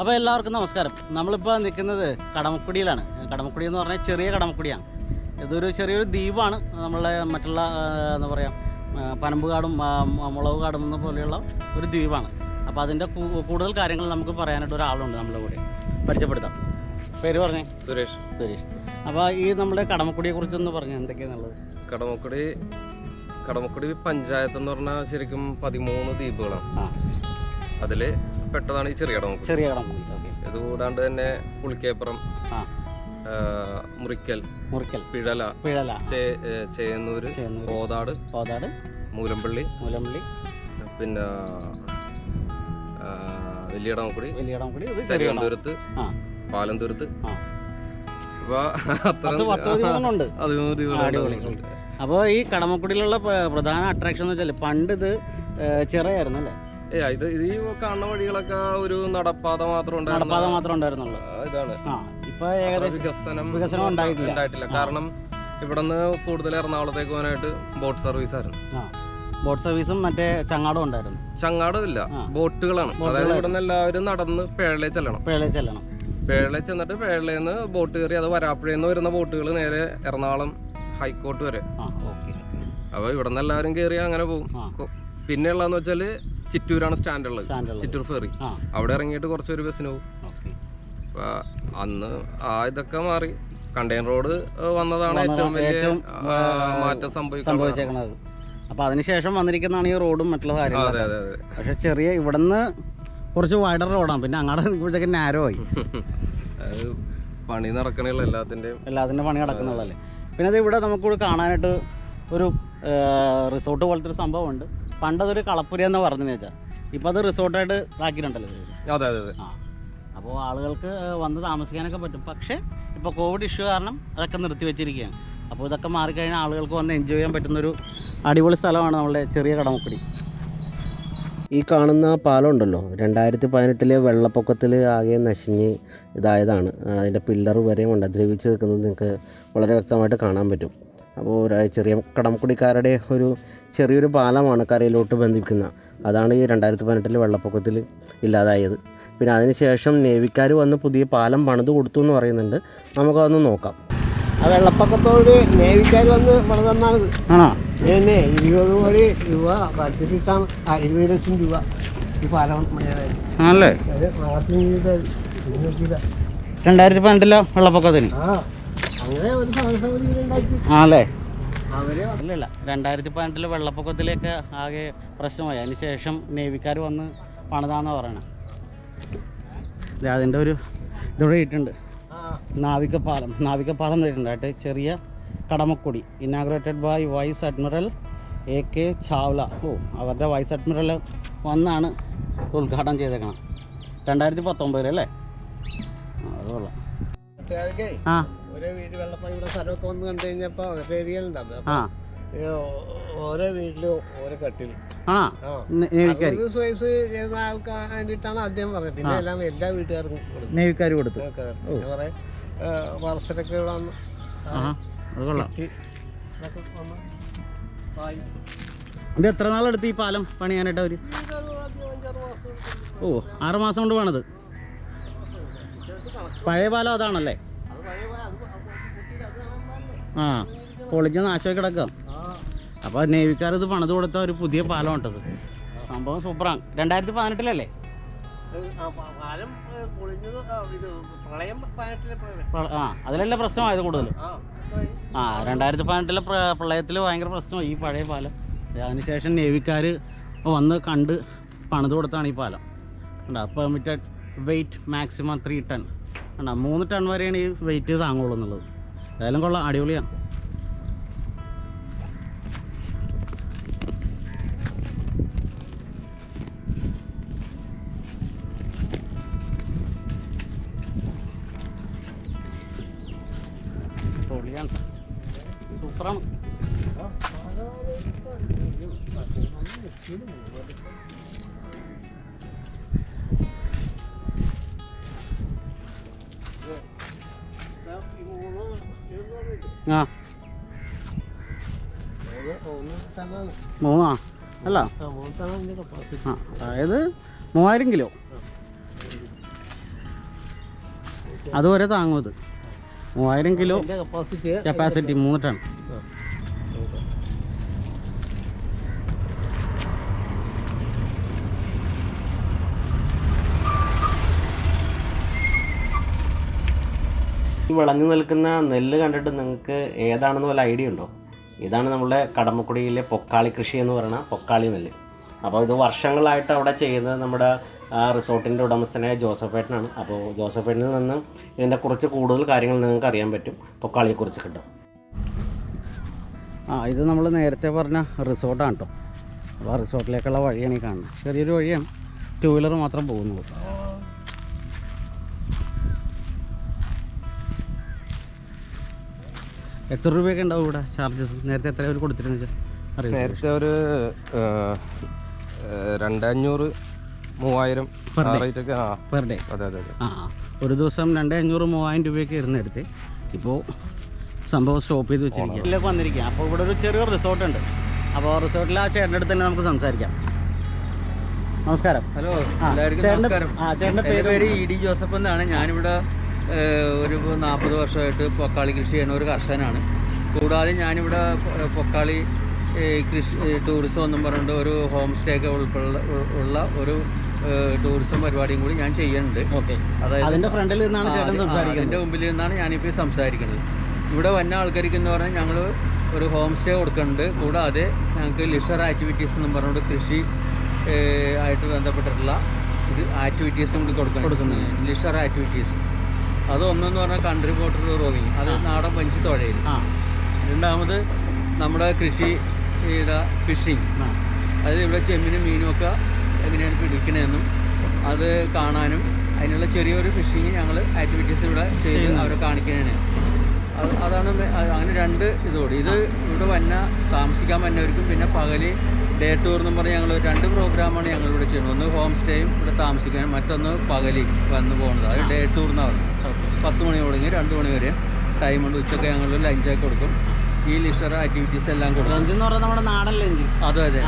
അപ്പോൾ എല്ലാവർക്കും നമസ്കാരം. നമ്മളിപ്പോൾ നിൽക്കുന്നത് കടമക്കുടിയിലാണ്. കടമക്കുടി എന്ന് പറഞ്ഞാൽ ചെറിയ കടമക്കുടിയാണ്. ഇതൊരു ചെറിയൊരു ദ്വീപാണ്. നമ്മളെ മറ്റുള്ള എന്താ പറയുക പനമ്പുകാടും മുളക് കാടും എന്ന പോലെയുള്ള ഒരു ദ്വീപാണ്. അപ്പോൾ അതിന്റെ കൂടുതൽ കാര്യങ്ങൾ നമുക്ക് പറയാനായിട്ട് ഒരാളുണ്ട് നമ്മുടെ കൂടെ. പരിചയപ്പെടുത്താം. പേര് പറഞ്ഞേ? സുരേഷ്. സുരേഷ്. അപ്പോൾ ഈ നമ്മുടെ കടമക്കുടിയെ കുറിച്ചൊന്ന് പറഞ്ഞു എന്തൊക്കെയാണുള്ളത് കടമക്കുടി കടമക്കുടി പഞ്ചായത്ത് എന്ന് പറഞ്ഞാൽ ശരിക്കും പതിമൂന്ന് ദ്വീപുകളാണ്. അതിൽ അതിൽ പെട്ടതാണ് ഈ ചെറിയ കടമക്കുടി ചെറിയ കടമക്കുടി ഓക്കെ. ഇത് കൂടാണ്ട് തന്നെ പുളിക്കേപ്പുറം ആ. മുറിക്കൽ മുറിക്കൽ. പിഴല പിഴല. ചേ- ഏ, ചേന്നൂര് ചേന്നൂർ കോതാട് കോതാട് മൂലമ്പള്ളി മുലമ്പള്ളി പിന്നെ ആ, വലിയ കടമക്കുടി വലിയ കടമക്കുടി ഇത് ചെറിയ കടം. കരിവന്തുരത്ത് ആ. പാലന്തുരത്ത് ആ. അപ്പൊ പത്ത് അടിപൊളി. അപ്പോൾ ഈ കടമക്കുടിയിലുള്ള പ്ര- പ്രധാന അട്രാക്ഷൻ എന്ന് വെച്ചാൽ പണ്ട് ഇത് ഏഹ്, ചിറയായിരുന്നു അല്ലേ? ഇത് ഈ കാണുന്ന വഴികളൊക്കെ ഒരു നടപ്പാത മാത്രം നടപ്പാത മാത്രം ഉണ്ടായിരുന്നുള്ളൂ. ഇതാണ്. ഇപ്പൊ അത്ര ഏകദേശം വികസനം വികസനം ഉണ്ടായിട്ടില്ല. കാരണം ഇവിടുന്ന് കൂടുതൽ എറണാകുളത്തേക്ക് പോകാനായിട്ട് ബോട്ട് സർവീസ് ആയിരുന്നു. ബോട്ട് സർവീസും മറ്റേ ചങ്ങാടും ഉണ്ടായിരുന്നു. ചങ്ങാടും ഇല്ല. ബോട്ടുകളാണ്. അതായത്. ഇവിടുന്ന് എല്ലാവരും നടന്ന് പേഴലെ ചെല്ലണം. പേള ചെല്ലണം. പേഴലെ ചെന്നിട്ട് പേഴലേന്ന് ബോട്ട് കയറി അത് വരാപ്പുഴയിൽ വരുന്ന ബോട്ടുകൾ നേരെ എറണാകുളം ഹൈക്കോർട്ട് വരെ. അപ്പൊ ഇവിടുന്ന് എല്ലാവരും കയറി അങ്ങനെ പോകും ആ. പിന്നെ ഉള്ളതെന്ന് വെച്ചാൽ ചിറ്റൂരാണ് സ്റ്റാൻഡ് ഉള്ളത് സ്റ്റാൻഡുള്ളത്. ചിറ്റൂർ ഫെറി. അവിടെ ഇറങ്ങിയിട്ട് കുറച്ചൊരു ബസ്സിന് പോകും അന്ന് ആ ഇതൊക്കെ മാറി. കണ്ടെയ്നർ റോഡ് വന്നതാണ് ഏറ്റവും വലിയ മാറ്റം സംഭവിക്കുന്നത് അപ്പൊ അതിനുശേഷം വന്നിരിക്കുന്നതാണ് ഈ റോഡും മറ്റുള്ള കാര്യങ്ങളും പക്ഷെ ചെറിയ ഇവിടുന്ന് കുറച്ച് വൈഡർ റോഡാണ് പിന്നെ അങ്ങോട്ട് ഇപ്പോഴത്തേക്ക് നാരോ ആയി. പണി നടക്കണല്ലോ എല്ലാത്തിന്റെയും. എല്ലാത്തിന്റെ പണി കിടക്കുന്നുള്ളതല്ലേ പിന്നെ അത് ഇവിടെ നമുക്കിവിടെ കാണാനായിട്ട് ഒരു റിസോർട്ട് പോലത്തെ ഒരു സംഭവമുണ്ട്. പണ്ടതൊരു കളപ്പുര എന്ന് പറഞ്ഞു വെച്ചാൽ ഇപ്പൊ അത് റിസോർട്ടായിട്ട് ആക്കിയിട്ടുണ്ടല്ലോ. അതെ അതെ അതെ. ആ. അപ്പോൾ ആളുകൾക്ക് വന്ന് താമസിക്കാനൊക്കെ പറ്റും. പക്ഷേ ഇപ്പോൾ കോവിഡ് ഇഷ്യൂ കാരണം അതൊക്കെ നിർത്തി വെച്ചിരിക്കുകയാണ്. അപ്പോൾ ഇതൊക്കെ മാറിക്കഴിഞ്ഞാൽ ആളുകൾക്ക് വന്ന് എൻജോയ് ചെയ്യാൻ പറ്റുന്ന ഒരു അടിപൊളി സ്ഥലമാണ് നമ്മളുടെ ചെറിയ കടമക്കുടി. ഈ കാണുന്ന പാലം ഉണ്ടല്ലോ രണ്ടായിരത്തി പതിനെട്ടിലെ വെള്ളപ്പൊക്കത്തിൽ ആകെ നശിഞ്ഞ് ഇതായതാണ്. അതിന്റെ പില്ലർ വരെ ഉണ്ട് ദ്രവിച്ച് നിൽക്കുന്നത് നിങ്ങൾക്ക് വളരെ വ്യക്തമായിട്ട് കാണാൻ പറ്റും. അപ്പോൾ ഒരു ചെറിയ കടമക്കുടിക്കാരുടെ ഒരു ചെറിയൊരു പാലമാണ് കരയിലോട്ട് ബന്ധിപ്പിക്കുന്നത്. അതാണ് ഈ രണ്ടായിരത്തി പതിനെട്ടിൽ വെള്ളപ്പൊക്കത്തിൽ ഇല്ലാതായത്. പിന്നെ അതിനുശേഷം നേവിക്കാർ വന്ന് പുതിയ പാലം പണിത് കൊടുത്തു എന്ന് പറയുന്നുണ്ട്. നമുക്കതൊന്ന് നോക്കാം. ആ വെള്ളപ്പൊക്കത്തോട് നേവിക്കാർ വന്ന് പണിത് ആണോ? പിന്നെ ഇരുപത് കോടി രൂപ പഠിച്ചിട്ടാണ് ആ ഇരുപത് ലക്ഷം രൂപ ഈ പാലം ആണല്ലേ? രണ്ടായിരത്തി പതിനെട്ടിലോ വെള്ളപ്പൊക്കത്തിന് ആ. ആണല്ലേ? ഇല്ലില്ല. രണ്ടായിരത്തി പതിനെട്ടിലെ വെള്ളപ്പൊക്കത്തിലേക്ക് ആകെ പ്രശ്നമായി. അതിന് ശേഷം നേവിക്കാർ വന്ന് പണിതാന്നാ പറയണത് അതിന്റെ ഒരു ഇതിവിടെ ഇട്ടുണ്ട് നാവികപ്പാലം. നാവികപ്പാലം ഇട്ടുണ്ട് ചെറിയ Kadamakkudy. Inaugurated by vice admiral A K Chawla ഓ അവരുടെ വൈസ് അഡ്മിറൽ വന്നാണ് ഉദ്ഘാടനം ചെയ്തേക്കണം. രണ്ടായിരത്തി പത്തൊമ്പതിലല്ലേ അതുകൊള്ളാം അത് ആ. ഓരോ വീട് വെള്ളപ്പം ഇവിടെ സ്ഥലമൊക്കെ വന്ന് കണ്ടു കഴിഞ്ഞപ്പോൾ ഏരിയയിലുണ്ട് അത്. ആ. ഓരോ വീട്ടിലും ഓരോ കട്ടിൽ. ആ. ആ. നേവിക്കാർ അറുപത് വയസ്സ് ചെയ്യുന്ന ആൾക്ക് വേണ്ടിയിട്ടാണ് ആദ്യം പറഞ്ഞത് പിന്നെ എല്ലാം എല്ലാ വീട്ടുകാർക്കും കൊടുത്തു. നേവിക്കാർ കൊടുത്തു. കുറേ ഇവിടെ വന്ന് ഇത് എത്ര നാളെടുത്ത് ഈ പാലം പണിയാനായിട്ട് അവർ ഓ ആറ് മാസം കൊണ്ട് വേണത് പഴയ പാലം അതാണല്ലേ? ആ പൊളിഞ്ഞ് നാശമായി കിടക്കാം. അപ്പോൾ നേവിക്കാർ ഇത് പണിത് കൊടുത്ത ഒരു പുതിയ പാലം ഉണ്ടത് സംഭവം സൂപ്പറാണ്. രണ്ടായിരത്തി പതിനെട്ടിലല്ലേ? ആ, അതിലല്ലേ പ്രശ്നമായത് കൂടുതൽ? ആ രണ്ടായിരത്തി പതിനെട്ടിലെ പ്രളയത്തിൽ ഭയങ്കര പ്രശ്നമായി ഈ പഴയ പാലം. അതിനുശേഷം നേവിക്കാർ വന്ന് കണ്ട് പണിത് കൊടുത്താണ് ഈ പാലം. കണ്ടോ permitted weight maximum three ton കണ്ടോ മൂന്ന് ടൺ വരെയാണ് ഈ വെയിറ്റ് താങ്ങുള്ളൂ എന്നുള്ളത്. ഏതായാലും കൊള്ളാം. അടിപൊളിയാണ് ആ. മൂന്നാ? അല്ല. ആ അതായത് മൂവായിരം കിലോ. അതുവരെ താങ്ങും ഇത് മൂവായിരം കിലോ കപ്പാസിറ്റി കപ്പാസിറ്റി മൂന്ന് ടൺ വിളഞ്ഞു നിൽക്കുന്ന നെല്ല് കണ്ടിട്ട് നിങ്ങൾക്ക് ഏതാണെന്ന് വല്ല ഐഡിയ ഉണ്ടോ? ഇതാണ് നമ്മുടെ കടമക്കുടിയിലെ പൊക്കാളി കൃഷി എന്ന് പറയുന്ന പൊക്കാളി നെല്ല്. അപ്പോൾ ഇത് വർഷങ്ങളായിട്ട് അവിടെ ചെയ്യുന്നത് നമ്മുടെ റിസോർട്ടിന്റെ ഉടമസ്ഥനായ ജോസഫേട്ടനാണ് അപ്പോൾ ജോസഫേട്ടനിൽ നിന്ന് ഇതിന്റെ കുറച്ച് കൂടുതൽ കാര്യങ്ങൾ നിങ്ങൾക്ക് അറിയാൻ പറ്റും. പൊക്കാളിയെക്കുറിച്ച് കിട്ടും. ആ ഇത് നമ്മൾ നേരത്തെ പറഞ്ഞ റിസോർട്ടാണ് കേട്ടോ. അപ്പോൾ ആ റിസോർട്ടിലേക്കുള്ള വഴിയാണ് ഈ കാണുന്നത്. ചെറിയൊരു വഴിയാണ് ടൂ വീലർ മാത്രം പോകുന്നത്. എത്ര രൂപയൊക്കെ ഉണ്ടാവും ഇവിടെ ചാർജസ് നേരത്തെ എത്ര അവർ കൊടുത്തിരുന്നു വെച്ചാൽ നേരത്തെ ഒരു രണ്ടഞ്ഞൂറ് മൂവായിരം പെർ ഡേ അതെ അതെ ആ ഒരു ദിവസം രണ്ടേ അഞ്ഞൂറ് മൂവായിരം രൂപയൊക്കെ ഇരുന്ന് എടുത്ത് ഇപ്പോൾ സംഭവം സ്റ്റോപ്പ് ചെയ്ത് വെച്ചിരിക്കുക ഇതിലേക്ക് വന്നിരിക്കുക അപ്പോൾ ഇവിടെ ഒരു ചെറിയ റിസോർട്ട് ഉണ്ട്. അപ്പോൾ റിസോർട്ടിൽ ആ ചേട്ടന്റെ അടുത്ത് തന്നെ നമുക്ക് സംസാരിക്കാം. നമസ്കാരം. ഹലോ ആ, എല്ലാവർക്കും ചേട്ടന്റെ- നമസ്കാരം. ആ ചേട്ടന്റെ പേര് പേര് ഇ ഡി ജോസഫ് എന്നാണ്. ഞാനിവിടെ ഒരു നാൽപ്പത് വർഷമായിട്ട് പൊക്കാളി കൃഷി ചെയ്യുന്ന ഒരു കർഷകനാണ്. കൂടാതെ ഞാനിവിടെ പൊക്കാളി കൃഷി ടൂറിസം എന്നും പറഞ്ഞിട്ട് ഒരു ഹോം സ്റ്റേ ഒക്കെ ഉൾപ്പെടെ ഉള്ള ഒരു ടൂറിസം പരിപാടിയും കൂടി ഞാൻ ചെയ്യുന്നുണ്ട്. ഓക്കെ. അതായത് ഫ്രണ്ടിൽ നിന്നാണ് അതിന്റെ മുമ്പിൽ നിന്നാണ് ഞാനിപ്പോൾ സംസാരിക്കുന്നത്. ഇവിടെ വന്ന ആൾക്കാർക്ക് എന്ന് പറഞ്ഞാൽ ഞങ്ങൾ ഒരു ഹോം സ്റ്റേ കൊടുക്കുന്നുണ്ട്. കൂടാതെ ഞങ്ങൾക്ക് ലിഷർ ആക്ടിവിറ്റീസ് എന്നും പറഞ്ഞുകൊണ്ട് കൃഷി ആയിട്ട് ബന്ധപ്പെട്ടിട്ടുള്ള ഇത് ആക്ടിവിറ്റീസും കൂടി കൊടുക്കുന്നു. ലിഷർ ആക്ടിവിറ്റീസ് അത് ഒന്നെന്ന് പറഞ്ഞാൽ കൺട്രി ബോർഡർ റോവിങ് അത് നാടൻ പഞ്ചി തുഴയിൽ. രണ്ടാമത് നമ്മുടെ കൃഷിയുടെ ഫിഷിങ് അതായത് ഇവിടെ ചെമ്മിനും മീനും ഒക്കെ എങ്ങനെയാണ് പിടിക്കണതെന്നും അത് കാണാനും അതിനുള്ള ചെറിയൊരു ഫിഷിങ് ഞങ്ങൾ ആക്ടിവിറ്റീസ് ഇവിടെ ചെയ്ത് അവരെ കാണിക്കുന്നതാണ് അത് അതാണ് അങ്ങനെ രണ്ട് ഇതോടെ. ഇത് ഇവിടെ വന്ന താമസിക്കാൻ വന്നവർക്കും പിന്നെ പകൽ ഡേ ടൂർ എന്ന് പറഞ്ഞാൽ ഞങ്ങൾ രണ്ട് പ്രോഗ്രാമാണ് ഞങ്ങൾ ഇവിടെ ചെയ്യുന്നത്. ഒന്ന് ഹോം സ്റ്റേയും ഇവിടെ താമസിക്കാനും മറ്റൊന്ന് പകലി വന്ന് പോകുന്നത്. അത് ഡേ ടൂർ എന്ന് പറഞ്ഞു പത്ത് മണി തുടങ്ങി രണ്ട് മണി വരെ ടൈമുണ്ട് ഉച്ചയ്ക്ക് ഞങ്ങൾ ലഞ്ചൊക്കെ കൊടുക്കും. ഈ ലിഷർ ആക്ടിവിറ്റീസ് എല്ലാം കൊടുക്കും. ലഞ്ച് എന്ന് പറഞ്ഞാൽ നമ്മുടെ നാടൻ ലഞ്ച് അതെ അതെ.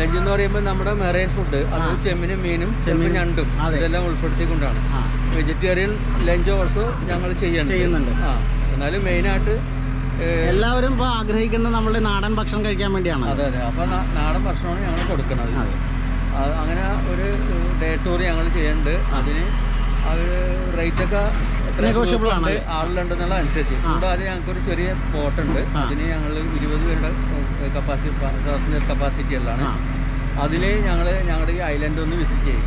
ലഞ്ച് എന്ന് പറയുമ്പോൾ നമ്മുടെ മെറൈൻ ഫുഡ് അത്. ചെമ്മിനും മീനും ചെമ്മീൻ. ഞണ്ടും. ഇതെല്ലാം ഉൾപ്പെടുത്തിക്കൊണ്ടാണ്. വെജിറ്റേറിയൻ ലഞ്ച് ഓൾസോ ഞങ്ങൾ ചെയ്യുന്നുണ്ട്. ആ. എന്നാലും മെയിനായിട്ട് എല്ലാവരും ഇപ്പോൾ ആഗ്രഹിക്കുന്നത് നമ്മുടെ നാടൻ ഭക്ഷണം കഴിക്കാൻ വേണ്ടിയാണ്. അതെ അതെ. അപ്പോൾ നാടൻ ഭക്ഷണമാണ് ഞങ്ങൾ കൊടുക്കുന്നത്. അതെ. അങ്ങനെ ഒരു ഡേ ടൂർ ഞങ്ങൾ ചെയ്യുന്നുണ്ട്. അതിന് അവർ റേറ്റൊക്കെ Negotiable ആണ്. ആളുണ്ടെന്നുള്ള അനുസരിച്ച്. കൂടാതെ ഞങ്ങൾക്ക് ഒരു ചെറിയ ബോട്ട് ഉണ്ട് അതിന് ഞങ്ങൾ ഇരുപത് പേരുടെ കപ്പാസിറ്റി പാസഞ്ചർ കപ്പാസിറ്റി ഉള്ളതാണ്. ആ. അതിൽ ഞങ്ങൾ ഞങ്ങളുടെ ഈ ഐലൻഡ് ഒന്ന് വിസിറ്റ് ചെയ്യും.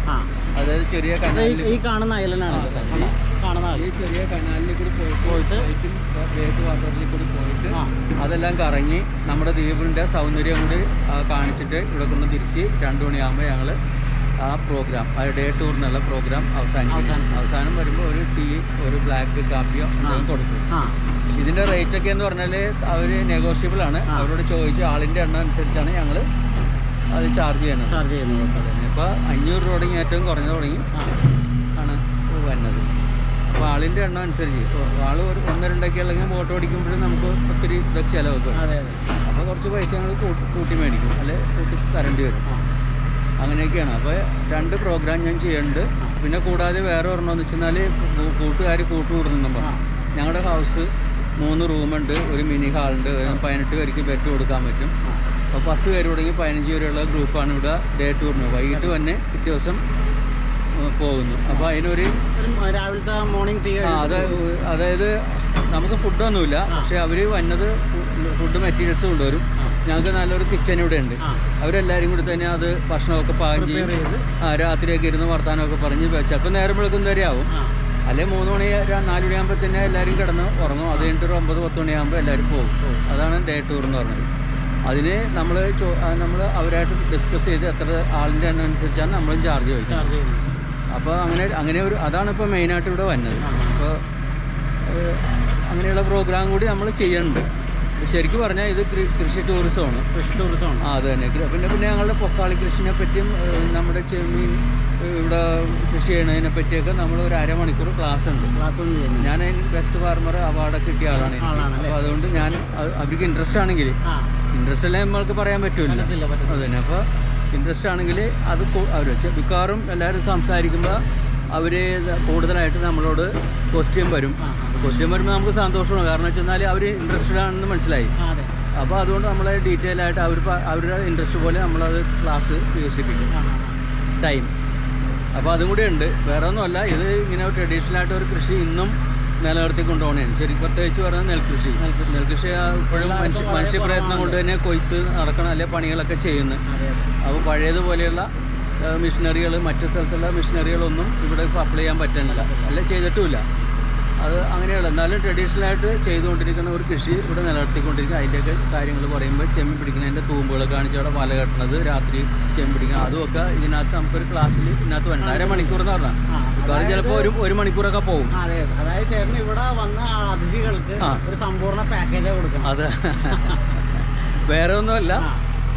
അതായത് ചെറിയ കനാലിൽ ഈ- കാണുന്ന ഐലൻഡാണ് കാണുന്ന ഈ ചെറിയ കനാലിൽ കൂടി പോയിട്ട് വാട്ടറിൽ കൂടി പോയിട്ട് അതെല്ലാം കറങ്ങി നമ്മുടെ ദ്വീപിന്റെ സൗന്ദര്യം കൂടി കാണിച്ചിട്ട് ഇവിടെ കൊണ്ട് തിരിച്ച് രണ്ടു മണിയാകുമ്പോൾ ഞങ്ങൾ ആ പ്രോഗ്രാം ആ ഡേ ടൂറിനുള്ള പ്രോഗ്രാം അവസാനിക്കും അവസാനിക്കും. അവസാനം വരുമ്പോൾ ഒരു ടീ ഒരു ബ്ലാക്ക് കാപ്പിയോ എന്തെങ്കിലും കൊടുക്കും. ആ. ഇതിന്റെ റേറ്റ് ഒക്കെ എന്ന് പറഞ്ഞാൽ അവർ നെഗോഷ്യബിൾ ആണ്. അവരോട് ചോദിച്ച് ആളിന്റെ എണ്ണം അനുസരിച്ചാണ് ഞങ്ങൾ അത് ചാർജ് ചെയ്യുന്നത്. ചാർജ് ചെയ്യുന്നത്. അപ്പോൾ അഞ്ഞൂറ് രൂപ തുടങ്ങി ഏറ്റവും കുറഞ്ഞു തുടങ്ങി ആണ് വരുന്നത് ആളിന്റെ എണ്ണം അനുസരിച്ച്. വാൾ ആൾ ഒരു ഒന്ന് രണ്ടൊക്കെ അല്ലെങ്കിൽ ബോട്ട് ഓടിക്കുമ്പോഴും നമുക്ക് ഒത്തിരി ഇതൊക്കെ ചിലവൊക്കെ. അപ്പോൾ കുറച്ച് പൈസ ഞങ്ങൾ കൂട്ടി കൂട്ടി മേടിക്കും. അല്ലെ കൂട്ടി തരേണ്ടി വരും. അങ്ങനെയൊക്കെയാണ്. അപ്പോൾ രണ്ട് പ്രോഗ്രാം ഞാൻ ചെയ്യുന്നുണ്ട് പിന്നെ കൂടാതെ വേറെ ഒരെണ്ണം എന്ന് വെച്ചാൽ കൂട്ടുകാർ കൂട്ടുകൂടുന്നു പറഞ്ഞു. ഞങ്ങളുടെ ഹൗസ് മൂന്ന് റൂമുണ്ട് ഒരു മിനി ഹാളുണ്ട് പതിനെട്ട് പേർക്ക് ബെഡ് കൊടുക്കാൻ പറ്റും. അപ്പോൾ പത്ത് പേര് തുടങ്ങി പതിനഞ്ച് പേരുള്ള ഗ്രൂപ്പാണ് ഇവിടെ ഡേ ടൂറിന് വൈകിട്ട് തന്നെ പിറ്റേ ദിവസം പോകുന്നു. അപ്പോൾ അതിനൊരു രാവിലത്തെ മോർണിംഗ് അത് അതായത് നമുക്ക് ഫുഡൊന്നുമില്ല. പക്ഷെ അവർ വന്നത് ഫുഡ് മെറ്റീരിയൽസ് കൊണ്ടുവരും. ഞങ്ങൾക്ക് നല്ലൊരു കിച്ചൺ ഇവിടെ ഉണ്ട്. അവരെല്ലാവരും കൂടി തന്നെ അത് ഭക്ഷണമൊക്കെ പാകം ചെയ്ത്. ആ രാത്രിയൊക്കെ ഇരുന്ന് വർത്താനമൊക്കെ പറഞ്ഞ് ചിലപ്പോൾ നേരം വിളിക്കുന്ന വരെ ആവും. അല്ലെ മൂന്ന് മണി നാല് മണിയാകുമ്പോൾ തന്നെ എല്ലാവരും കിടന്ന് ഉറങ്ങും. അത് കഴിഞ്ഞിട്ട് ഒരു ഒമ്പത് പത്ത് മണിയാകുമ്പോൾ എല്ലാവരും പോകും. അതാണ് ഡേ ടൂർ എന്ന് പറഞ്ഞത്. അതിന് നമ്മൾ നമ്മൾ അവരായിട്ട് ഡിസ്കസ് ചെയ്ത് എത്ര ആളിന്റെ എണ്ണം അനുസരിച്ചാണ് നമ്മളും ചാർജ് വയ്ക്കുന്നത് അപ്പോൾ അങ്ങനെ അങ്ങനെ ഒരു അതാണ് ഇപ്പോൾ മെയിനായിട്ട് ഇവിടെ വന്നത്. അപ്പോൾ അങ്ങനെയുള്ള പ്രോഗ്രാം കൂടി നമ്മൾ ചെയ്യുന്നുണ്ട് ശരിക്കും പറഞ്ഞാൽ ഇത് കൃഷി ടൂറിസമാണ് കൃഷി ടൂറിസമാണ് ആ അത് തന്നെ. പിന്നെ പിന്നെ ഞങ്ങളുടെ പൊക്കാളി കൃഷിനെ പറ്റിയും നമ്മുടെ ചെമ്മീൻ ഇവിടെ കൃഷി ചെയ്യണതിനെ പറ്റിയൊക്കെ നമ്മൾ ഒരു അരമണിക്കൂർ ക്ലാസ് ഉണ്ട്. ക്ലാസ് ഞാൻ ബെസ്റ്റ് ഫാർമർ അവാർഡൊക്കെ കിട്ടിയ ആളാണ് അപ്പോൾ അതുകൊണ്ട് ഞാൻ അവർക്ക് ഇൻട്രസ്റ്റ് ആണെങ്കിൽ ഇൻട്രസ്റ്റ് അല്ലെങ്കിൽ നമ്മൾക്ക് പറയാൻ പറ്റില്ല. അത് തന്നെ. അപ്പോൾ ഇൻട്രസ്റ്റ് ആണെങ്കിൽ അത് അവർ മിക്കവാറും എല്ലാവരും സംസാരിക്കുമ്പോൾ അവർ കൂടുതലായിട്ട് നമ്മളോട് ക്വസ്റ്റ്യൻ വരും. ക്വസ്റ്റ്യൻ വരുമ്പോൾ നമുക്ക് സന്തോഷമാണ്. കാരണം വെച്ച് കഴിഞ്ഞാൽ അവർ ഇൻട്രസ്റ്റഡ് ആണെന്ന് മനസ്സിലായി. അപ്പോൾ അതുകൊണ്ട് നമ്മൾ ഡീറ്റെയിൽ ആയിട്ട് അവർ അവരുടെ ഇൻട്രസ്റ്റ് പോലെ നമ്മളത് ക്ലാസ് വികസിപ്പിക്കും. ടൈം അപ്പോൾ അതും കൂടി ഉണ്ട്. വേറെ ഒന്നുമല്ല. ഇത് ഇങ്ങനെ ട്രഡീഷണൽ ആയിട്ട് ഒരു കൃഷി ഇന്നും നിലനിർത്തി കൊണ്ടുപോകണേണ് ശരി പ്രത്യേകിച്ച് പറഞ്ഞാൽ നെൽകൃഷി. നെൽകൃഷി. ഇപ്പോഴും മനുഷ്യ പ്രയത്നം കൊണ്ട് തന്നെ കൊയ്ത്ത് നടക്കണം അല്ലെ പണികളൊക്കെ ചെയ്യുന്നു അപ്പോൾ പഴയതുപോലെയുള്ള മിഷനറികൾ മറ്റു സ്ഥലത്തുള്ള മിഷനറികളൊന്നും ഇവിടെ ഇപ്പോൾ അപ്ലൈ ചെയ്യാൻ പറ്റുന്നില്ല. അല്ല ചെയ്തിട്ടുമില്ല. അത് അങ്ങനെയുള്ള എന്നാലും ട്രഡീഷണൽ ആയിട്ട് ചെയ്തുകൊണ്ടിരിക്കുന്ന ഒരു കൃഷി ഇവിടെ നിലനിർത്തിക്കൊണ്ടിരിക്കുക. അതിന്റെയൊക്കെ കാര്യങ്ങൾ പറയുമ്പോൾ ചെമ്മീൻ പിടിക്കുന്നതിന്റെ തൂമ്പുകൾ കാണിച്ച് അവിടെ വല കെട്ടുന്നത് രാത്രി ചെമ്മീൻ പിടിക്കുക അതുമൊക്കെ ഇതിനകത്ത് നമുക്കൊരു ക്ലാസ്സിൽ ഇതിനകത്ത് വേണ്ട അര മണിക്കൂർ എന്ന് പറഞ്ഞാൽ മിക്കവാറും ചിലപ്പോൾ ഒരു ഒരു മണിക്കൂറൊക്കെ പോകും. അതെ അതായത് ചേട്ടൻ ഇവിടെ വന്ന അതിഥികൾക്ക് ഒരു സമ്പൂർണ പാക്കേജ് കൊടുക്കണം. അത്. വേറെ ഒന്നുമല്ല.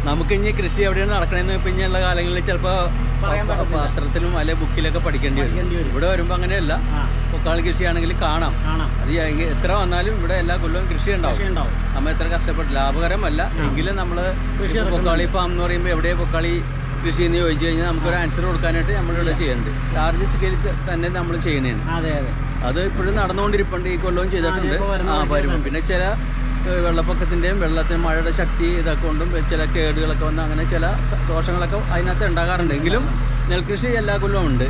നമുക്ക് ഇനി കൃഷി എവിടെയാണ് നടക്കണമെന്ന് ഇപ്പം ഇനിയുള്ള കാലങ്ങളിൽ ചിലപ്പോൾ. പത്രത്തിലും അല്ലെ ബുക്കിലൊക്കെ പഠിക്കേണ്ടി വരും. ഇവിടെ വരുമ്പോൾ അങ്ങനെയല്ല. പൊക്കാളി കൃഷിയാണെങ്കിൽ കാണാം. കാണാം. അത് എത്ര വന്നാലും ഇവിടെ എല്ലാ കൊല്ലവും കൃഷി ഉണ്ടാവും നമ്മൾ എത്ര കഷ്ടപ്പെട്ട് ലാഭകരമല്ല. എങ്കിലും നമ്മൾ. പൊക്കാളി ഫാം എന്ന് പറയുമ്പോൾ എവിടെ പൊക്കാളി കൃഷി എന്ന് ചോദിച്ചു കഴിഞ്ഞാൽ നമുക്കൊരു ആൻസർ കൊടുക്കാനായിട്ട് നമ്മളിവിടെ ചെയ്യുന്നുണ്ട്. ലാർജ് സ്കെയിൽ തന്നെ നമ്മൾ ചെയ്യുന്നതാണ്. അതെ ഇപ്പോഴും നടന്നുകൊണ്ടിരിപ്പുണ്ട്. ഈ കൊല്ലവും ചെയ്തിട്ടുണ്ട്. ആ വരുമ്പോൾ പിന്നെ ചില വെള്ളപ്പൊക്കത്തിന്റെയും വെള്ളത്തിന് മഴയുടെ ശക്തി ഇതൊക്കെ കൊണ്ടും ചില കേടുകളൊക്കെ വന്ന് അങ്ങനെ ചില ദോഷങ്ങളൊക്കെ അതിനകത്ത് ഉണ്ടാകാറുണ്ട്. എങ്കിലും നെൽകൃഷി എല്ലാ കൊല്ലവും ഉണ്ട്.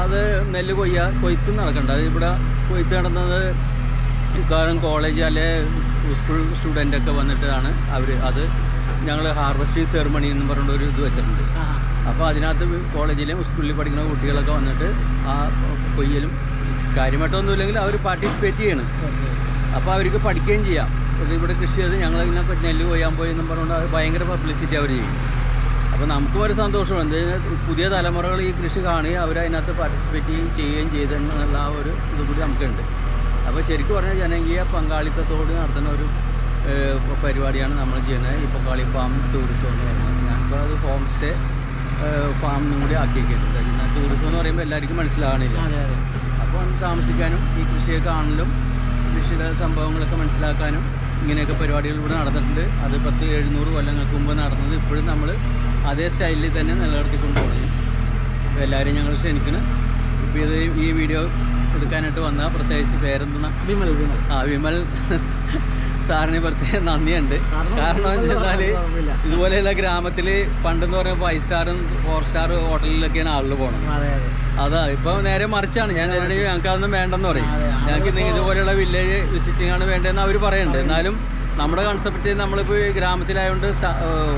അത് നെല്ല് കൊയ്യ കൊയ്ത്ത് നടക്കണ്ട. അത് ഇവിടെ കൊയ്ത്ത് നടന്നത് മിക്കവാറും കോളേജ് അല്ലെ സ്കൂൾ സ്റ്റുഡന്റ് ഒക്കെ വന്നിട്ടാണ് അവർ അത് ഞങ്ങൾ ഹാർവസ്റ്റിംഗ് സെറമണി എന്ന് പറഞ്ഞ ഒരു ഇത് വെച്ചിട്ടുണ്ട്. അപ്പോൾ അതിനകത്ത് കോളേജിലെ സ്കൂളിൽ പഠിക്കുന്ന കുട്ടികളൊക്കെ വന്നിട്ട് ആ കൊയ്യലും കാര്യമായിട്ടൊന്നുമില്ലെങ്കിൽ അവർ പാർട്ടിസിപ്പേറ്റ് ചെയ്യണം. അപ്പോൾ അവർക്ക് പഠിക്കുകയും ചെയ്യാം. ഇവിടെ കൃഷി ചെയ്ത് ഞങ്ങൾ ഇങ്ങനെ നെല്ല് കൊയ്യാൻ പോയി എന്നും പറഞ്ഞുകൊണ്ട് അത് ഭയങ്കര പബ്ലിസിറ്റി അവർ ചെയ്യും. അപ്പോൾ നമുക്കും ഒരു സന്തോഷമാണ് എന്താ പുതിയ തലമുറകൾ ഈ കൃഷി കാണുകയും അവർ അതിനകത്ത് പാർട്ടിസിപ്പേറ്റ് ചെയ്യുകയും ചെയ്യുകയും ചെയ്തെന്നുള്ള ആ ഒരു ഇത് കൂടി നമുക്കുണ്ട്. അപ്പോൾ ശരിക്കും പറഞ്ഞാൽ ജനകീയ പങ്കാളിത്തത്തോട് നടത്തുന്ന ഒരു പരിപാടിയാണ് നമ്മൾ ചെയ്യുന്നത്. ഈ പൊങ്കാളി ഫാം ടൂറിസം എന്ന് പറയുന്നത്. ഞാനിപ്പോൾ അത് ഹോം സ്റ്റേ ഫാമിനും കൂടി ആക്കിയിട്ടുണ്ട് ടൂറിസം എന്ന് പറയുമ്പോൾ എല്ലാവർക്കും മനസ്സിലാകണില്ല അപ്പോൾ താമസിക്കാനും ഈ കൃഷിയെ കാണലും കൃഷിയുടെ സംഭവങ്ങളൊക്കെ മനസ്സിലാക്കാനും ഇങ്ങനെയൊക്കെ പരിപാടികൾ ഇവിടെ നടന്നിട്ടുണ്ട്. അത് പത്ത് എഴുന്നൂറ് കൊല്ലങ്ങൾക്ക് മുമ്പ് നടന്നത് ഇപ്പോഴും നമ്മൾ അതേ സ്റ്റൈലിൽ തന്നെ നിലനിർത്തിക്കൊണ്ട് പോകുന്നു. അപ്പോൾ എല്ലാവരും ഞങ്ങൾ ക്ഷണിക്കണം ഇപ്പോൾ ഇത് ഈ വീഡിയോ എടുക്കാനായിട്ട് വന്ന പ്രത്യേകിച്ച് പേരെന്തുന്ന? വിമൽ വിമൽ. ആ വിമൽ. സാറിന് പ്രത്യേകം നന്ദിയുണ്ട്. കാരണം വെച്ചാൽ. ഇതുപോലെയുള്ള ഗ്രാമത്തിൽ പണ്ടെന്ന് പറയുമ്പോൾ ഫൈവ് സ്റ്റാറും ഫോർ സ്റ്റാർ ഹോട്ടലിലൊക്കെയാണ് ആളുകൾ പോകണം അതെ ഇപ്പൊ നേരെ മറിച്ചാണ്. ഞാൻ ഞങ്ങൾക്ക് അതൊന്നും വേണ്ടെന്ന് പറയും. ഞങ്ങൾക്ക് ഇതുപോലെയുള്ള വില്ലേജ് വിസിറ്റിംഗ് ആണ് വേണ്ടതെന്ന് അവർ പറയുന്നുണ്ട് എന്നാലും നമ്മുടെ കൺസെപ്റ്റ് നമ്മളിപ്പോൾ ഗ്രാമത്തിലായതുകൊണ്ട്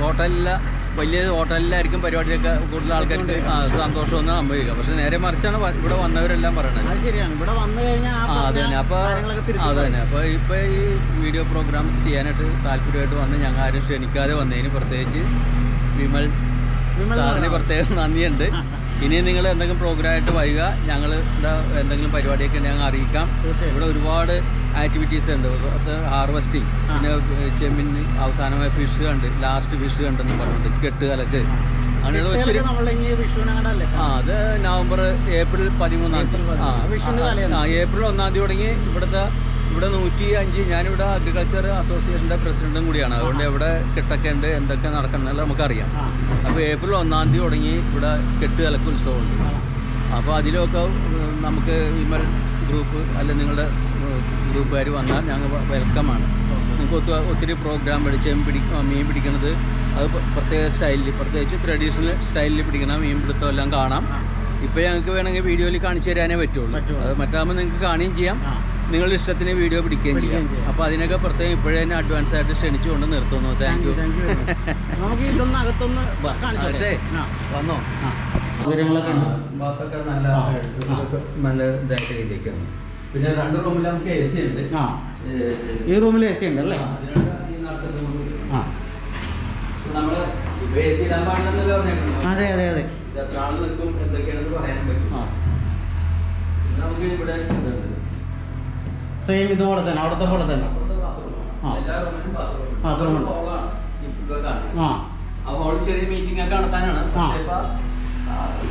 ഹോട്ടലില്ല വലിയ ഹോട്ടലിലായിരിക്കും പരിപാടിയൊക്കെ കൂടുതൽ ആൾക്കാർക്ക് സന്തോഷമൊന്നും സംഭവിക്കുക പക്ഷെ നേരെ മറിച്ചാണ് ഇവിടെ വന്നവരെല്ലാം പറയണത്. അത് തന്നെ. അപ്പോൾ തിരിച്ചു അത് തന്നെ. അപ്പോൾ ഇപ്പോൾ ഈ വീഡിയോ പ്രോഗ്രാം ചെയ്യാനായിട്ട് താല്പര്യമായിട്ട് വന്ന് ഞങ്ങൾ ആരും ക്ഷണിക്കാതെ വന്നതിന് പ്രത്യേകിച്ച് വിമൽ സാറിന്. പ്രത്യേകം നന്ദിയുണ്ട്. ഇനി നിങ്ങൾ എന്തെങ്കിലും പ്രോഗ്രാം ആയിട്ട് വരിക ഞങ്ങൾ എന്തെങ്കിലും പരിപാടിയൊക്കെ ഞങ്ങൾ അറിയിക്കാം. ഇവിടെ ഒരുപാട് ആക്ടിവിറ്റീസ് ഉണ്ട്. ഹാർവസ്റ്റിംഗ് പിന്നെ ചെമ്മീൻ അവസാനമായ ഫിഷ് കണ്ട് ലാസ്റ്റ് ഫിഷ് കണ്ടെന്ന് പറഞ്ഞിട്ട് കെട്ട് കലക്ക്. ഒത്തിരി ആ അത് നവംബർ ഏപ്രിൽ പതിമൂന്നാം തീയതി. ആ, ഏപ്രിൽ ഒന്നാം തീയതി തുടങ്ങി ഇവിടുത്തെ ഇവിടെ നൂറ്റി അഞ്ച് ഞാനിവിടെ അഗ്രികൾച്ചർ അസോസിയേഷന്റെ പ്രസിഡന്റും കൂടിയാണ്. അതുകൊണ്ട് എവിടെ കെട്ടൊക്കെ ഉണ്ട് എന്തൊക്കെ നടക്കണമെന്നല്ല നമുക്കറിയാം. അപ്പോൾ ഏപ്രിൽ ഒന്നാം തീയതി തുടങ്ങി ഇവിടെ കെട്ട് കലക്ക് ഉത്സവമുണ്ട്. അപ്പോൾ അതിലൊക്കെ നമുക്ക് വിമൽ ഗ്രൂപ്പ് അല്ലെങ്കിൽ നിങ്ങളുടെ ഗ്രൂപ്പുകാർ വന്നാൽ ഞങ്ങൾ വെൽക്കമാണ് നിങ്ങൾക്ക് ഒത്തിരി ഒത്തിരി പ്രോഗ്രാം പിടിച്ച് പിടി മീൻ പിടിക്കണത്. അത് പ്രത്യേക സ്റ്റൈലിൽ പ്രത്യേകിച്ച് ട്രഡീഷണൽ സ്റ്റൈലിൽ പിടിക്കണം. മീൻ പിടുത്തം എല്ലാം കാണാം. ഇപ്പോൾ ഞങ്ങൾക്ക് വേണമെങ്കിൽ വീഡിയോയിൽ കാണിച്ചു തരാനേ പറ്റുള്ളൂ. അത് മറ്റാകുമ്പോൾ നിങ്ങൾക്ക് കാണുകയും ചെയ്യാം. നിങ്ങളുടെ ഇഷ്ടത്തിന് വീഡിയോ പിടിക്കുകയും ചെയ്യാം. അപ്പോൾ അതിനൊക്കെ പ്രത്യേകം ഇപ്പോഴേ തന്നെ അഡ്വാൻസ് ആയിട്ട് ക്ഷണിച്ചുകൊണ്ട് നിർത്തുന്നു. Thank you. നമുക്ക് ഇതൊന്ന് അകത്തൊന്ന് അതെ. വന്നോ? ഉണ്ട്. നല്ല നല്ല ഇതായിട്ട് എഴുതിയേക്കാണ് പിന്നെ രണ്ട് റൂമിൽ നമുക്ക് എ സി ഉണ്ട്. ആ. ഈ റൂമിൽ എ സി ഉണ്ട് അല്ലേ? ആ, അതെ അതെ അതെ സെയിം ഇതുപോലെ തന്നെ അവിടുത്തെ പോലെ തന്നെ. ആ. ആ. ഹോൾ ചെറിയ മീറ്റിംഗ് ഒക്കെ നടത്താനാണ്.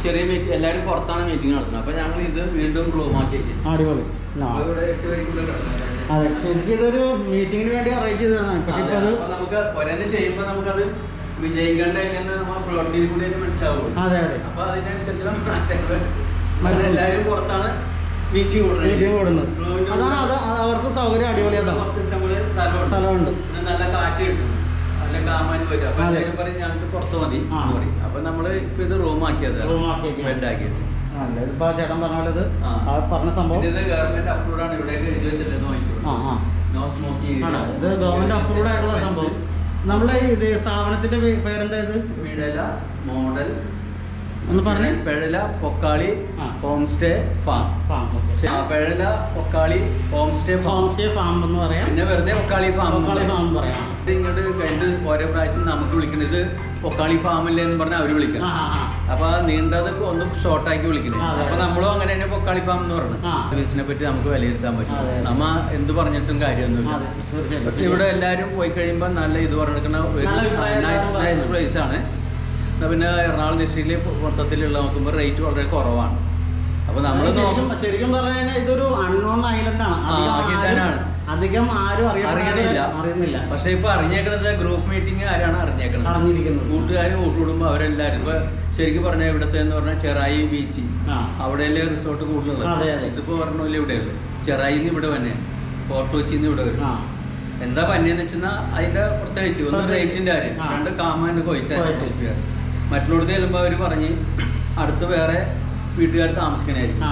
ചെറിയ മീറ്റിംഗ് എല്ലാവരും പുറത്താണ് മീറ്റിംഗ് നടത്തുന്നത്. അപ്പൊ ഞങ്ങൾ ഇത് വീണ്ടും റൂം ആക്കി വെക്കും അടിപൊളി അതെ ശരിക്കും ഇതൊരു മീറ്റിങ്ങിന് വേണ്ടി അറേഞ്ച് ചെയ്തതാണ്. പക്ഷെ അത് നമുക്ക് ഓരോന്ന് ചെയ്യുമ്പോ നമുക്കത് വിജയിക്കേണ്ട എങ്ങനെ നമ്മൾ പ്രവൃത്തിയിൽ കൂടി അത് മനസ്സിലാവുള്ളൂ. അതെ അതെ. അപ്പൊ അതിനനുസരിച്ചുള്ള മാറ്റങ്ങൾ എല്ലാവരും പുറത്താണ് മീറ്റിംഗ് കൂടുന്നത്. അതാണ് അത് അവർക്ക് സൗകര്യം അടിപൊളിയാണ് സ്ഥലമുണ്ട്. നല്ല കാറ്റ് കിട്ടും. കാമാൻ വരും. അപ്പൊ അതെ. എല്ലാവരും പറയും ഞങ്ങൾക്ക് പുറത്ത് മതി ആ. എന്ന് പറയും. അപ്പൊ നമ്മൾ ഇപ്പൊ ഇത് റൂം ആക്കിയത് Room ആക്കിയേക്കാണ്. ബെഡ് ആക്കിയത് അല്ല ഇതിപ്പോ ചേട്ടൻ പറഞ്ഞ പോലെ ഇത് ആ. ആ പറഞ്ഞ സംഭവം. ഇത് ഗവൺമെന്റ് അപ്രൂവ്ഡ് ആണ്. എഴുതി ആ ആ. നോ സ്മോക്കിംഗ് ആണ്? ഇത് ഗവൺമെന്റ് അപ്രൂവ്ഡ് ആയിട്ടുള്ള സംഭവം. നമ്മളെ ഇത് സ്ഥാപനത്തിന്റെ പേ- പേരെന്താ ഇത്? മോഡൽ ഒന്ന് പറഞ്ഞു. Pezhala Pokkali. Home stay farm. Farm Pezhala Pokkali home stay home stay farm എന്ന് പറയാം. പിന്നെ വെറുതെ പൊക്കാളി ഫാം പൊക്കാളി ഫാം പറയാം. ഇങ്ങോട്ട് കഴിഞ്ഞ ഓരോ പ്രാവശ്യം നമുക്ക് വിളിക്കുന്നത് പൊക്കാളി ഫാം അല്ലേ എന്ന് പറഞ്ഞാൽ അവർ വിളിക്കണം. അപ്പൊ നീണ്ടത് ഒന്ന് ഷോർട്ടാക്കി വിളിക്കുന്നത്. അപ്പൊ നമ്മളും അങ്ങനെ തന്നെ പൊക്കാളി ഫാം എന്ന് പറഞ്ഞു. സർവീസിനെ പറ്റി നമുക്ക് വിലയിരുത്താൻ പറ്റും. നമ്മ എന്ത് പറഞ്ഞിട്ടും കാര്യമൊന്നുമില്ല. പക്ഷെ ഇവിടെ എല്ലാരും പോയി കഴിയുമ്പോൾ നല്ല ഇത് പറഞ്ഞിരിക്കുന്ന നൈസ്. പ്ലേസ് ആണ്. പിന്നെ എറണാകുളം ഡിസ്ട്രിക്റ്റിൽ മൊത്തത്തിലുള്ള നോക്കുമ്പോൾ റേറ്റ് വളരെ കുറവാണ്. അപ്പൊ നമ്മൾ ശരിക്കും പറഞ്ഞാൽ ഇതൊരു അൺനോൺ ഐലൻഡ് ആണ്. അധികം ആരും- അറിയണില്ല. അറിയുന്നില്ല. പക്ഷെ ഇപ്പൊ അറിഞ്ഞേക്കണത് ഗ്രൂപ്പ് മീറ്റിംഗ് ആരാണ് അറിഞ്ഞേക്കണത്. അറിഞ്ഞിരിക്കുന്നത്. കൂട്ടുകാർ കൂട്ടുകുടുംബം അവരെല്ലാവരും ഇപ്പൊ ശരിക്കും പറഞ്ഞാൽ ഇവിടത്തെ എന്ന് പറഞ്ഞാൽ ചെറായി ബീച്ച് അവിടെയല്ലേ റിസോർട്ട് കൂടുതലുള്ളത്. ഇതിപ്പോ പറഞ്ഞില്ല ഇവിടെ ചെറായി ചെറായിന്ന് ഇവിടെ വന്നെ. ഫോർട്ട് കൊച്ചിന്ന് ഇവിടെ വരും. എന്താ പന്നെന്ന് വെച്ചാൽ അതിന്റെ പ്രത്യേകിച്ച് ഒന്ന്. റേറ്റിന്റെ കാര്യം. രണ്ട് കാമാന്റെ കൊയിറ്റ കൊയിറ്റ്. ചെല്ലുമ്പോ ചെല്ലുമ്പോൾ അവർ പറഞ്ഞ് അടുത്ത് വേറെ വീട്ടുകാർ താമസിക്കണായിരിക്കും.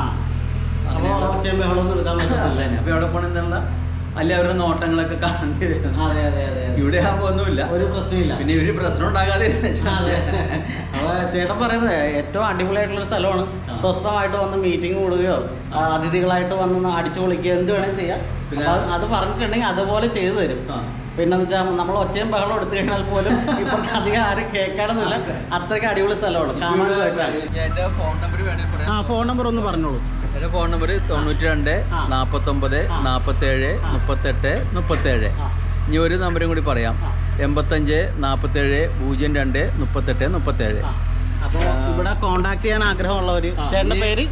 അപ്പൊ എവിടെ പോണെന്നുള്ള അല്ലെ അവരുടെ നോട്ടങ്ങളൊക്കെ കാണേണ്ടി വരും. ഇവിടെ ആ ഒന്നുമില്ല. ഒരു പ്രശ്നമില്ല. പിന്നെ ഒരു പ്രശ്നം ഉണ്ടാകാതെ ചേട്ടൻ പറയുന്നത് ഏറ്റവും അടിപൊളിയായിട്ടുള്ള ഒരു സ്ഥലമാണ് സ്വസ്ഥമായിട്ട് വന്ന് മീറ്റിംഗ് കൂടുകയോ അതിഥികളായിട്ട് വന്ന് അടിച്ചു പൊളിക്കുകയോ എന്ത് വേണമെങ്കിലും ചെയ്യാം. അത് പറഞ്ഞിട്ടുണ്ടെങ്കിൽ അതുപോലെ ചെയ്തു തരും. പിന്നെ എന്ന് വെച്ചാൽ നമ്മൾ ഒച്ചയും ബഹളം എടുത്തു കഴിഞ്ഞാൽ പോലും ഇപ്പൊ അധികം ആരും കേൾക്കാണെന്നില്ല അത്രയ്ക്ക് അടിപൊളി സ്ഥലമാണ്. കാണാനായിട്ടാണ് വേണമെങ്കിൽ ആ ഫോൺ നമ്പർ ഒന്ന് പറഞ്ഞോളൂ. എന്റെ ഫോൺ നമ്പർ തൊണ്ണൂറ്റി രണ്ട്. നാപ്പത്തേഴ് ആ. മുപ്പത്തെട്ട് മുപ്പത്തേഴ്. ഇനി ഒരു നമ്പറും കൂടി പറയാം. എൺപത്തഞ്ച് നാപ്പത്തേഴ് പൂജ്യം രണ്ട് മുപ്പത്തെട്ട് മുപ്പത്തേഴ്. ഇവിടെ കോണ്ടാക്ട് ചെയ്യാൻ ആഗ്രഹമുള്ളവർ ചേട്ടന്റെ പേര്?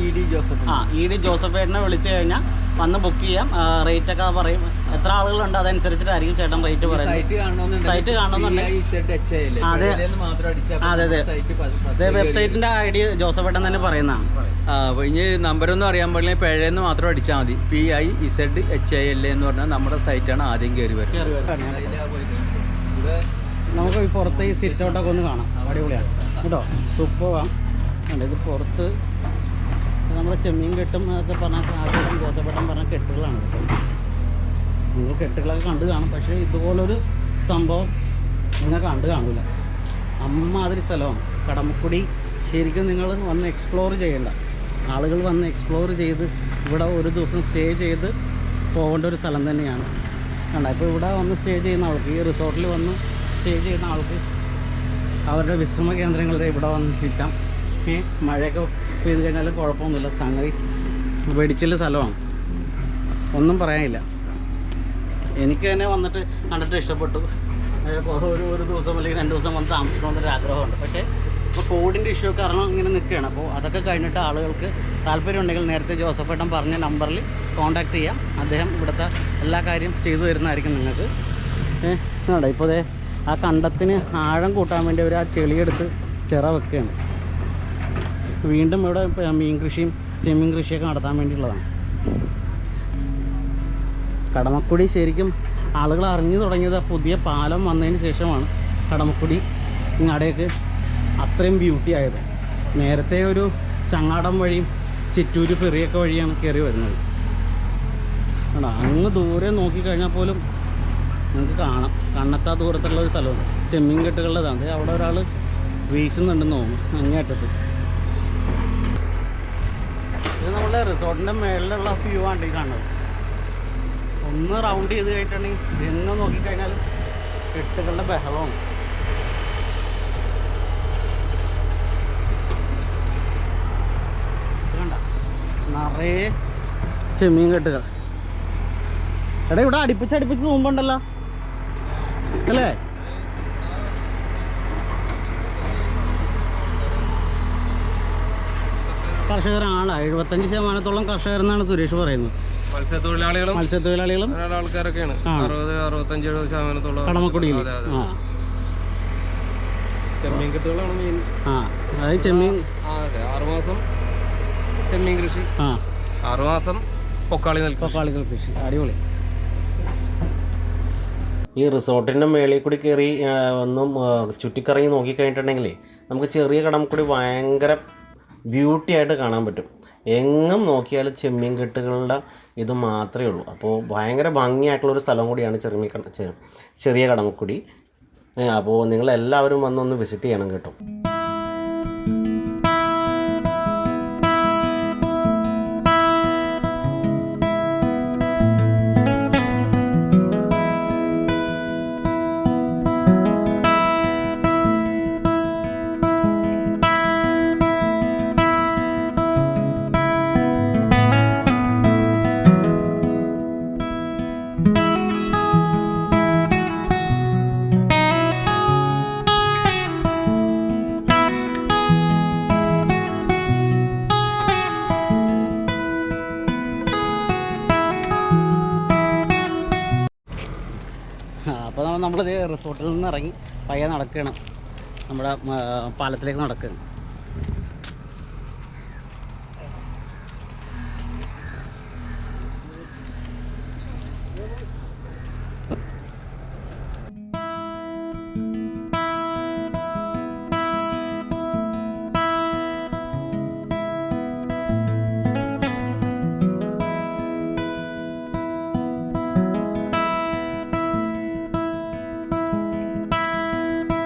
ഇ ഡി ജോസഫ് ആ ഇ ഡി ജോസഫ് ചേട്ടനെ വിളിച്ചു കഴിഞ്ഞാൽ വന്ന് ബുക്ക് ചെയ്യാം. റേറ്റ് ഒക്കെ പറയും. എത്ര ആളുകളുണ്ട് അതനുസരിച്ചിട്ടായിരിക്കും ചേട്ടൻ റേറ്റ് പറയുന്നത്. സൈറ്റ് കാണണമെന്നുണ്ടെങ്കിൽ അതെ. അതെ, വെബ്സൈറ്റിന്റെ ഐ ഡി ജോസഫ് ഏട്ടൻ തന്നെ പറയുന്നതാണ് ഇനി നമ്പരൊന്നും അറിയാൻ പാടില്ല. പേഴെന്ന് മാത്രം അടിച്ചാൽ മതി. P I Z H I L എന്ന് പറഞ്ഞാൽ നമ്മുടെ സൈറ്റാണ് ആദ്യം കയറി വരുന്നത് നമുക്ക് ഈ പുറത്ത് ഈ സിറ്റ് ഔട്ടൊക്കെ ഒന്ന് കാണാം. അടിപൊളിയാണ്. കേട്ടോ? സൂപ്പറാണ് ഇത് പുറത്ത് നമ്മൾ ചെമ്മീൻ കെട്ടും എന്നൊക്കെ പറഞ്ഞാൽ ജോസഫേട്ടൻ പറഞ്ഞ കെട്ടുകളാണ്. നിങ്ങൾ കെട്ടുകളൊക്കെ കണ്ടു കാണും. പക്ഷേ ഇതുപോലൊരു സംഭവം നിങ്ങൾ കണ്ടു കാണില്ല അമ്മാതിരി സ്ഥലമാണ്. കടമക്കുടി ശരിക്കും നിങ്ങൾ വന്ന് എക്സ്പ്ലോർ ചെയ്യേണ്ട. ആളുകൾ വന്ന് എക്സ്പ്ലോർ ചെയ്ത് ഇവിടെ ഒരു ദിവസം സ്റ്റേ ചെയ്ത് പോകേണ്ട ഒരു സ്ഥലം തന്നെയാണ്. കണ്ട? ഇപ്പോൾ ഇവിടെ വന്ന് സ്റ്റേ ചെയ്യുന്ന ആൾക്ക് ഈ റിസോർട്ടിൽ വന്ന് സ്റ്റേ ചെയ്യുന്ന ആൾക്ക് അവരുടെ വിശ്രമ കേന്ദ്രങ്ങളിൽ ഇവിടെ വന്ന് കിട്ടാം. മഴയൊക്കെ പെയ്ത് കഴിഞ്ഞാലും കുഴപ്പമൊന്നുമില്ല. സംഗതി വെടിച്ചില്ല സ്ഥലമാണ്. ഒന്നും പറയാനില്ല. എനിക്ക് തന്നെ വന്നിട്ട് കണ്ടിട്ട് ഇഷ്ടപ്പെട്ടു. ഒരു ഒരു ദിവസം അല്ലെങ്കിൽ രണ്ട് ദിവസം വന്ന് താമസിക്കണമെന്നൊരു ആഗ്രഹമുണ്ട്. പക്ഷേ ഇപ്പോൾ കോവിഡിന്റെ ഇഷ്യൂ കാരണം ഇങ്ങനെ നിൽക്കുകയാണ്. അപ്പോൾ അതൊക്കെ കഴിഞ്ഞിട്ട് ആളുകൾക്ക് താല്പര്യം ഉണ്ടെങ്കിൽ നേരത്തെ ജോസഫേട്ടൻ പറഞ്ഞ നമ്പറിൽ കോൺടാക്ട് ചെയ്യാം. അദ്ദേഹം ഇവിടുത്തെ എല്ലാ കാര്യം ചെയ്തു തരുന്നതായിരിക്കും നിങ്ങൾക്ക്. ഏഹ് ഇപ്പോൾ ആ കണ്ടത്തിന് ആഴം കൂട്ടാൻ വേണ്ടി അവർ ആ ചെളിയെടുത്ത് ചിറ വെക്കുകയാണ്. വീണ്ടും ഇവിടെ മീൻ കൃഷിയും ചെമ്മീൻ കൃഷിയൊക്കെ നടത്താൻ വേണ്ടിയുള്ളതാണ്. കടമക്കുടി ശരിക്കും ആളുകൾ അറിഞ്ഞു തുടങ്ങിയത് പുതിയ പാലം വന്നതിന് ശേഷമാണ് കടമക്കുടി ഇങ്ങടേക്ക് അത്രയും ബ്യൂട്ടി ആയത്. നേരത്തെ ഒരു ചങ്ങാടം വഴിയും ചിറ്റൂര് ഫെറിയൊക്കെ വഴിയാണ് കയറി വരുന്നത്. ആണോ അങ്ങ് ദൂരെ നോക്കിക്കഴിഞ്ഞാൽ പോലും നിങ്ങൾക്ക് കാണാം. കണ്ണത്താ ദൂരത്തുള്ള ഒരു സ്ഥലമുണ്ട് ചെമ്മീൻ കെട്ടുകളുടേതാണ്. ദേ അവിടെ ഒരാൾ വീശുന്നുണ്ടെന്ന് തോന്നുന്നു അങ്ങേയറ്റത്ത്. റിസോർട്ടിന്റെ മേളിലുള്ള വ്യൂ ആണ് ഈ കാണുന്നത്. ഒന്ന് റൗണ്ട് ചെയ്ത് കഴിഞ്ഞിട്ടുണ്ടെങ്കിൽ എന്ന് നോക്കിക്കഴിഞ്ഞാൽ കെട്ടുകളുടെ ബഹളമാണ്? നിറയെ ചെമ്മീൻ കെട്ടുകൾ. എടാ ഇവിടെ അടുപ്പിച്ച് അടുപ്പിച്ച് നോമ്പുണ്ടല്ലോ അല്ലേ? കർഷകരാണ് എഴുപത്തഞ്ച് ശതമാനത്തോളം കർഷകരെന്നാണ് സുരേഷ് പറയുന്നത്. മത്സ്യത്തൊഴിലാളികളും മത്സ്യത്തൊഴിലാളികളും ആൾക്കാരൊക്കെയാണ്. അറുപത് അറുപത്തഞ്ച് എഴുപത് ശതമാനത്തോളം കടമക്കുടിയിൽ. അതെ, അതെ. ആ. ചെമ്മീൻ കെട്ടുകളാണ് മെയിൻ ആ. അതായത് ചെമ്മീൻ ആറുമാസം ചെമ്മീൻ കൃഷി. ആ. ആറുമാസം പൊക്കാളി നിൽക്കും പൊക്കാളികൾ കൃഷി. അടിപൊളി. ഈ റിസോർട്ടിന്റെ മേളിൽ കൂടി കയറി ഒന്നും ചുറ്റിക്കറങ്ങി നോക്കിക്കഴിഞ്ഞിട്ടുണ്ടെങ്കിൽ നമുക്ക് ചെറിയ കടമക്കുടി ഭയങ്കര ബ്യൂട്ടി ആയിട്ട് കാണാൻ പറ്റും. എങ്ങും നോക്കിയാൽ ചെമ്മീൻ കെട്ടുകളുടെ ഇത് മാത്രമേ ഉള്ളൂ. അപ്പോൾ ഭയങ്കര ഭംഗിയായിട്ടുള്ള ഒരു സ്ഥലം കൂടിയാണ് ചെറിയ ചെറിയ കടമക്കുടി. അപ്പോൾ നിങ്ങളെല്ലാവരും വന്നൊന്ന് വിസിറ്റ് ചെയ്യണം കേട്ടോ. നമ്മളിത് റിസോർട്ടിൽ നിന്ന് ഇറങ്ങി പയ്യെ നടക്കുകയാണ് നമ്മുടെ പാലത്തിലേക്ക് നടക്കുകയാണ്